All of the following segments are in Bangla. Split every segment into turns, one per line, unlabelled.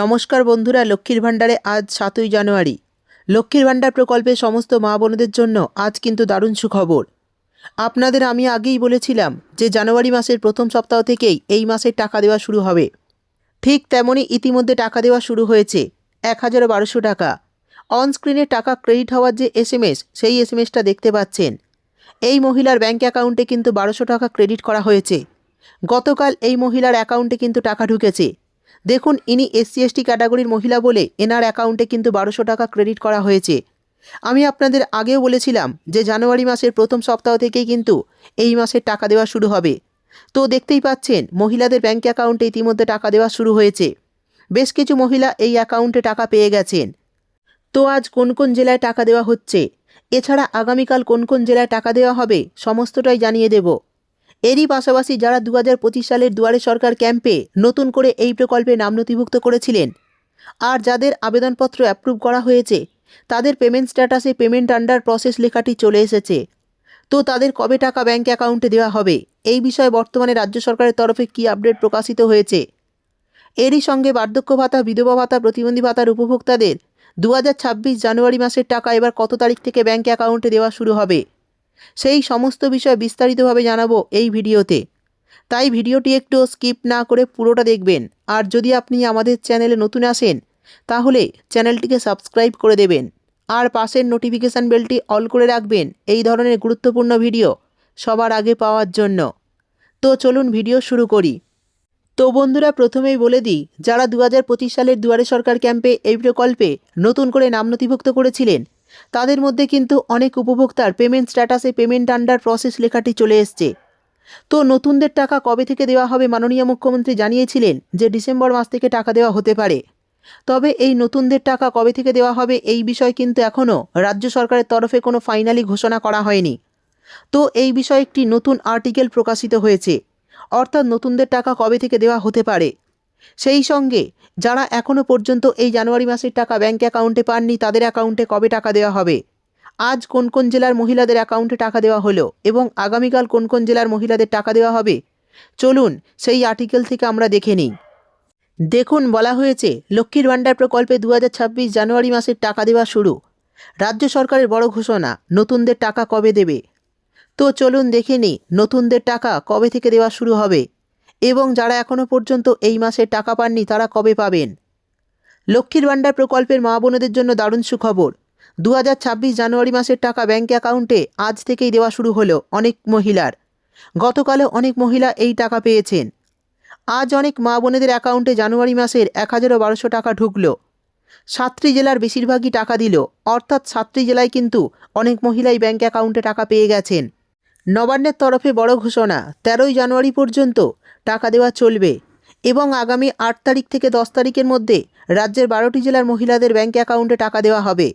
নমস্কার বন্ধুরা, লক্ষ্মীর ভাণ্ডারে আজ সাতই জানুয়ারি। লক্ষ্মীর ভাণ্ডার প্রকল্পে সমস্ত মা বোনদের জন্য আজ কিন্তু দারুণ সুখবর। আপনাদের আমি আগেই বলেছিলাম যে জানুয়ারি মাসের প্রথম সপ্তাহ থেকেই এই মাসের টাকা দেওয়া শুরু হবে। ঠিক তেমনই ইতিমধ্যে টাকা দেওয়া শুরু হয়েছে, এক হাজার বারোশো টাকা। অন স্ক্রিনে টাকা ক্রেডিট হওয়ার যে এস এম এস সেই এস এম এসটা দেখতে পাচ্ছেন। এই মহিলার ব্যাঙ্ক অ্যাকাউন্টে কিন্তু বারোশো টাকা ক্রেডিট করা হয়েছে। গতকাল এই মহিলার অ্যাকাউন্টে কিন্তু টাকা ঢুকেছে। দেখুন, ইনি এসসি এসটি ক্যাটাগরির মহিলা বলে এনার অ্যাকাউন্টে কিন্তু বারোশো টাকা ক্রেডিট করা হয়েছে। আমি আপনাদের আগেও বলেছিলাম যে জানুয়ারি মাসের প্রথম সপ্তাহ থেকেই কিন্তু এই মাসের টাকা দেওয়া শুরু হবে। তো দেখতেই পাচ্ছেন, মহিলাদের ব্যাঙ্ক অ্যাকাউন্টে ইতিমধ্যে টাকা দেওয়া শুরু হয়েছে। বেশ কিছু মহিলা এই অ্যাকাউন্টে টাকা পেয়ে গেছেন। তো আজ কোন কোন জেলায় টাকা দেওয়া হচ্ছে? এছাড়া আগামীকাল কোন কোন জেলায় টাকা দেওয়া হবে, সমস্তটাই জানিয়ে দেব। এরই পাশাপাশি যারা দু হাজার পঁচিশ সালের দুয়ারে সরকার ক্যাম্পে নতুন করে এই প্রকল্পে নাম নথিভুক্ত করেছিলেন, আর যাদের আবেদনপত্র অ্যাপ্রুভ করা হয়েছে, তাদের পেমেন্ট স্ট্যাটাসে পেমেন্ট আন্ডার প্রসেস লেখাটি চলে এসেছে। তো তাদের কবে টাকা ব্যাঙ্ক অ্যাকাউন্টে দেওয়া হবে, এই বিষয়ে বর্তমানে রাজ্য সরকারের তরফে কী আপডেট প্রকাশিত হয়েছে? এরই সঙ্গে বার্ধক্য ভাতা, বিধবা ভাতা, প্রতিবন্ধী ভাতার উপভোক্তাদের দু হাজার ছাব্বিশ জানুয়ারি মাসের টাকা এবার কত তারিখ থেকে ব্যাঙ্ক অ্যাকাউন্টে দেওয়া শুরু হবে? সেই সমস্ত বিষয় বিস্তারিতভাবে জানাব এই ভিডিওতে। তাই ভিডিওটি একটু স্কিপ না করে পুরোটা দেখবেন। আর যদি আপনি আমাদের চ্যানেলে নতুন আসেন, তাহলে চ্যানেলটিকে সাবস্ক্রাইব করে দেবেন। আর পাশের নোটিফিকেশান বেলটি অল করে রাখবেন, এই ধরনের গুরুত্বপূর্ণ ভিডিও সবার আগে পাওয়ার জন্য। তো চলুন ভিডিও শুরু করি। তো বন্ধুরা, প্রথমেই বলে দিই, যারা দু হাজার পঁচিশ সালের দুয়ারে সরকার ক্যাম্পে এই প্রকল্পে নতুন করে নাম নথিভুক্ত করেছিলেন তাদের মধ্যে কিন্তু অনেক উপভোক্তার পেমেন্ট স্ট্যাটাসে পেমেন্ট আন্ডার প্রসেস লেখাটি চলে এসছে। তো নতুনদের টাকা কবে থেকে দেওয়া হবে মাননীয় মুখ্যমন্ত্রী জানিয়েছিলেন যে ডিসেম্বর মাস থেকে টাকা দেওয়া হতে পারে। তবে এই নতুনদের টাকা কবে থেকে দেওয়া হবে এই বিষয় কিন্তু এখনও রাজ্য সরকারের তরফে কোনো ফাইনালি ঘোষণা করা হয়নি। তো এই বিষয়ে একটি নতুন আর্টিকেল প্রকাশিত হয়েছে। অর্থাৎ নতুনদের টাকা কবে থেকে দেওয়া হতে পারে? সেই সঙ্গে যারা এখনও পর্যন্ত এই জানুয়ারি মাসের টাকা ব্যাঙ্ক অ্যাকাউন্টে পাননি, তাদের অ্যাকাউন্টে কবে টাকা দেওয়া হবে? আজ কোন কোন জেলার মহিলাদের অ্যাকাউন্টে টাকা দেওয়া হলো এবং আগামীকাল কোন কোন জেলার মহিলাদের টাকা দেওয়া হবে? চলুন সেই আর্টিকেল থেকে আমরা দেখে নিই। দেখুন, বলা হয়েছে লক্ষ্মীর ভাণ্ডার প্রকল্পে দু হাজার ছাব্বিশ জানুয়ারি মাসের টাকা দেওয়া শুরু। রাজ্য সরকারের বড় ঘোষণা, নতুনদের টাকা কবে দেবে? তো চলুন দেখে নিই, নতুনদের টাকা কবে থেকে দেওয়া শুরু হবে? এবং যারা এখনও পর্যন্ত এই মাসে টাকা পাননি, তারা কবে পাবেন? লক্ষ্মীর ভাণ্ডার প্রকল্পের মা বোনেদের জন্য দারুণ সুখবর। দু হাজার ছাব্বিশ জানুয়ারি মাসের টাকা ব্যাঙ্ক অ্যাকাউন্টে আজ থেকেই দেওয়া শুরু হলো অনেক মহিলার। গতকালও অনেক মহিলা এই টাকা পেয়েছেন। আজ অনেক মা বোনেদের অ্যাকাউন্টে জানুয়ারি মাসের এক হাজারো বারোশো টাকা ঢুকলো। সাতটি জেলার বেশিরভাগই টাকা দিল। অর্থাৎ সাতটি জেলায় কিন্তু অনেক মহিলাই ব্যাঙ্ক অ্যাকাউন্টে টাকা পেয়ে গেছেন। নবান্নের তরফে বড় ঘোষণা, তেরোই জানুয়ারি পর্যন্ত টাকা দেওয়া চলবে এবং আগামী আট তারিখ থেকে দশ তারিখের মধ্যে রাজ্যের বারোটি জেলার মহিলাদের ব্যাঙ্ক অ্যাকাউন্টে টাকা দেওয়া হবে।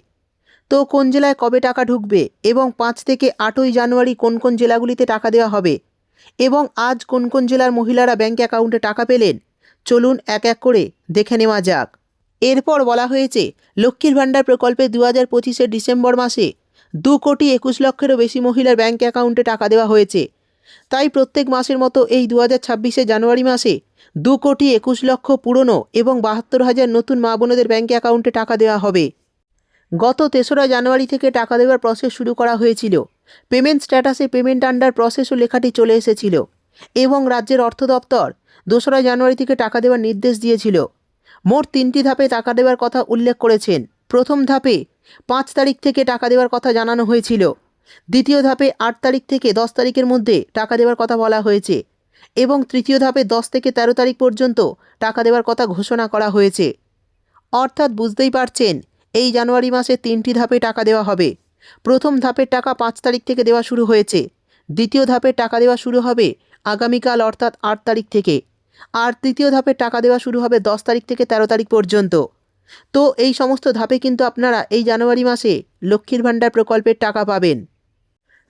তো কোন জেলায় কবে টাকা ঢুকবে এবং পাঁচ থেকে আটই জানুয়ারি কোন কোন জেলাগুলিতে টাকা দেওয়া হবে এবং আজ কোন কোন জেলার মহিলারা ব্যাঙ্ক অ্যাকাউন্টে টাকা পেলেন, চলুন এক এক করে দেখে নেওয়া যাক। এরপর বলা হয়েছে, লক্ষ্মীর ভাণ্ডার প্রকল্পে দু হাজার পঁচিশের ডিসেম্বর মাসে দু কোটি একুশ লক্ষেরও বেশি মহিলার ব্যাঙ্ক অ্যাকাউন্টে টাকা দেওয়া হয়েছে। তাই প্রত্যেক মাসের মতো এই দু হাজার জানুয়ারি মাসে দু কোটি একুশ লক্ষ পুরনো এবং বাহাত্তর হাজার নতুন মা বোনদের ব্যাঙ্ক অ্যাকাউন্টে টাকা দেওয়া হবে। গত তেসরা জানুয়ারি থেকে টাকা দেওয়ার প্রসেস শুরু করা হয়েছিল। পেমেন্ট স্ট্যাটাসে পেমেন্ট আন্ডার প্রসেসও লেখাটি চলে এসেছিল এবং রাজ্যের অর্থ দপ্তর দোসরা জানুয়ারি থেকে টাকা দেওয়ার নির্দেশ দিয়েছিল। মোট তিনটি ধাপে টাকা দেওয়ার কথা উল্লেখ করেছেন। প্রথম ধাপে পাঁচ তারিখ থেকে টাকা দেওয়ার কথা জানানো হয়েছিল। দ্বিতীয় ধাপে আট তারিখ থেকে দশ তারিখের মধ্যে টাকা দেওয়ার কথা বলা হয়েছে এবং তৃতীয় ধাপে দশ থেকে ১৩ তারিখ পর্যন্ত টাকা দেওয়ার কথা ঘোষণা করা হয়েছে। অর্থাৎ বুঝতেই পারছেন, এই জানুয়ারি মাসে তিনটি ধাপে টাকা দেওয়া হবে। প্রথম ধাপের টাকা পাঁচ তারিখ থেকে দেওয়া শুরু হয়েছে। দ্বিতীয় ধাপের টাকা দেওয়া শুরু হবে আগামীকাল অর্থাৎ আট তারিখ থেকে। আর তৃতীয় ধাপের টাকা দেওয়া শুরু হবে দশ তারিখ থেকে ১৩ তারিখ পর্যন্ত। তো এই সমস্ত ধাপে কিন্তু আপনারা এই জানুয়ারি মাসে লক্ষ্মীর ভাণ্ডার প্রকল্পের টাকা পাবেন।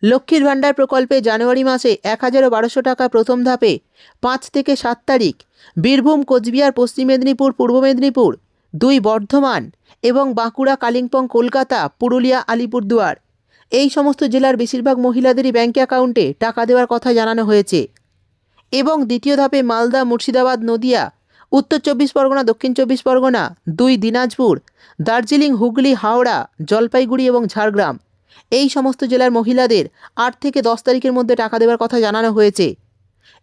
লক্ষ্মীর ভাণ্ডার প্রকল্পে জানুয়ারি মাসে এক হাজারো বারোশো টাকা প্রথম ধাপে পাঁচ থেকে সাত তারিখ বীরভূম, কোচবিহার, পশ্চিম মেদিনীপুর, পূর্ব মেদিনীপুর, দুই বর্ধমান এবং বাঁকুড়া, কালিম্পং, কলকাতা, পুরুলিয়া, আলিপুরদুয়ার। এই সমস্ত জেলার বেশিরভাগ মহিলাদেরই ব্যাঙ্ক অ্যাকাউন্টে টাকা দেওয়ার কথা জানানো হয়েছে। এবং দ্বিতীয় ধাপে মালদা, মুর্শিদাবাদ, নদিয়া উত্তর চব্বিশ পরগনা, দক্ষিণ চব্বিশ পরগনা, দুই দিনাজপুর, দার্জিলিং, হুগলি, হাওড়া, জলপাইগুড়ি এবং ঝাড়গ্রাম। এই সমস্ত জেলার মহিলাদের আট থেকে দশ তারিখের মধ্যে টাকা দেওয়ার কথা জানানো হয়েছে।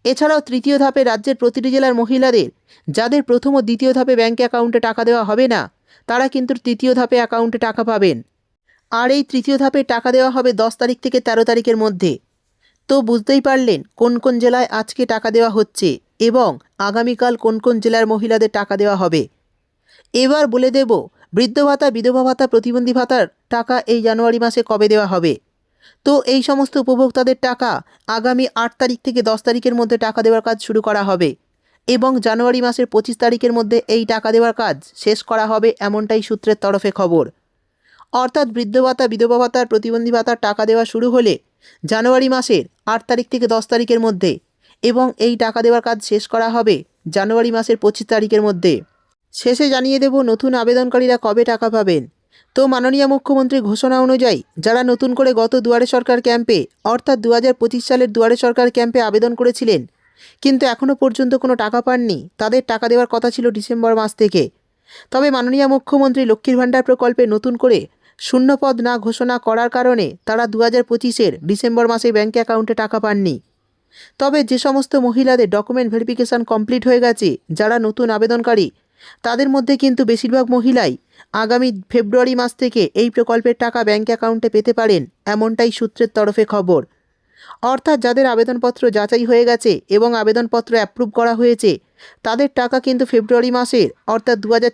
এছাড়াও তৃতীয় ধাপে রাজ্যের প্রতিটি জেলার মহিলাদের, যাদের প্রথম ও দ্বিতীয় ধাপে ব্যাঙ্ক অ্যাকাউন্টে টাকা দেওয়া হবে না, তারা কিন্তু তৃতীয় ধাপে অ্যাকাউন্টে টাকা পাবেন। আর এই তৃতীয় ধাপে টাকা দেওয়া হবে দশ তারিখ থেকে তেরো তারিখের মধ্যে। তো বুঝতেই পারলেন কোন কোন জেলায় আজকে টাকা দেওয়া হচ্ছে। এবং আগামীকাল কোন কোন জেলার মহিলাদের টাকা দেওয়া হবে। এবার বলে দেব, বৃদ্ধ ভাতা, বিধবা ভাতা, প্রতিবন্ধী ভাতার টাকা এই জানুয়ারি মাসে কবে দেওয়া হবে? তো এই সমস্ত উপভোক্তাদের টাকা আগামী আট তারিখ থেকে দশ তারিখের মধ্যে টাকা দেওয়ার কাজ শুরু করা হবে এবং জানুয়ারি মাসের পঁচিশ তারিখের মধ্যে এই টাকা দেওয়ার কাজ শেষ করা হবে এমনটাই সূত্রের তরফে খবর। অর্থাৎ বৃদ্ধ ভাতা, বিধবা ভাতার প্রতিবন্ধী ভাতার টাকা দেওয়া শুরু হলে জানুয়ারি মাসের আট তারিখ থেকে দশ তারিখের মধ্যে এবং এই টাকা দেওয়ার কাজ শেষ করা হবে জানুয়ারি মাসের পঁচিশ তারিখের মধ্যে। শেষে জানিয়ে দেব নতুন আবেদনকারীরা কবে টাকা পাবেন। তো মাননীয় মুখ্যমন্ত্রীর ঘোষণা অনুযায়ী, যারা নতুন করে গত দুয়ারে সরকার ক্যাম্পে, অর্থাৎ দু হাজার পঁচিশ সালের দুয়ারে সরকার ক্যাম্পে আবেদন করেছিলেন, কিন্তু এখনও পর্যন্ত কোনো টাকা পাননি, তাদের টাকা দেওয়ার কথা ছিল ডিসেম্বর মাস থেকে। তবে মাননীয় মুখ্যমন্ত্রী লক্ষ্মীর ভাণ্ডার প্রকল্পে নতুন করে শূন্যপদ না ঘোষণা করার কারণে তারা দু হাজার পঁচিশের ডিসেম্বর মাসে ব্যাঙ্ক অ্যাকাউন্টে টাকা পাননি। তবে যে সমস্ত মহিলাদের ডকুমেন্ট ভেরিফিকেশান কমপ্লিট হয়ে গেছে, যারা নতুন আবেদনকারী, তাদের মধ্যে কিন্তু বেশিরভাগ মহিলাই আগামী ফেব্রুয়ারি মাস থেকে এই প্রকল্পের টাকা ব্যাঙ্ক অ্যাকাউন্টে পেতে পারেন, এমনটাই সূত্রের তরফে খবর। অর্থাৎ যাদের আবেদনপত্র যাচাই হয়ে গেছে এবং আবেদনপত্র অ্যাপ্রুভ করা হয়েছে, তাদের টাকা কিন্তু ফেব্রুয়ারি মাসের, অর্থাৎ দু হাজার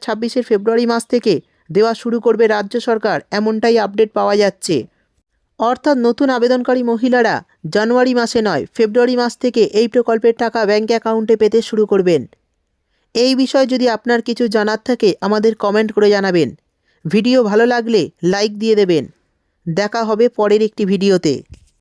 ফেব্রুয়ারি মাস থেকে দেওয়া শুরু করবে রাজ্য সরকার, এমনটাই আপডেট পাওয়া যাচ্ছে। অর্থাৎ নতুন আবেদনকারী মহিলারা জানুয়ারি মাসে নয়, ফেব্রুয়ারি মাস থেকে এই প্রকল্পের টাকা ব্যাঙ্ক অ্যাকাউন্টে পেতে শুরু করবেন। এই বিষয়ে যদি আপনার কিছু জানার থাকে, আমাদের কমেন্ট করে জানাবেন। ভিডিও ভালো লাগলে লাইক দিয়ে দেবেন। দেখা হবে পরের একটি ভিডিওতে।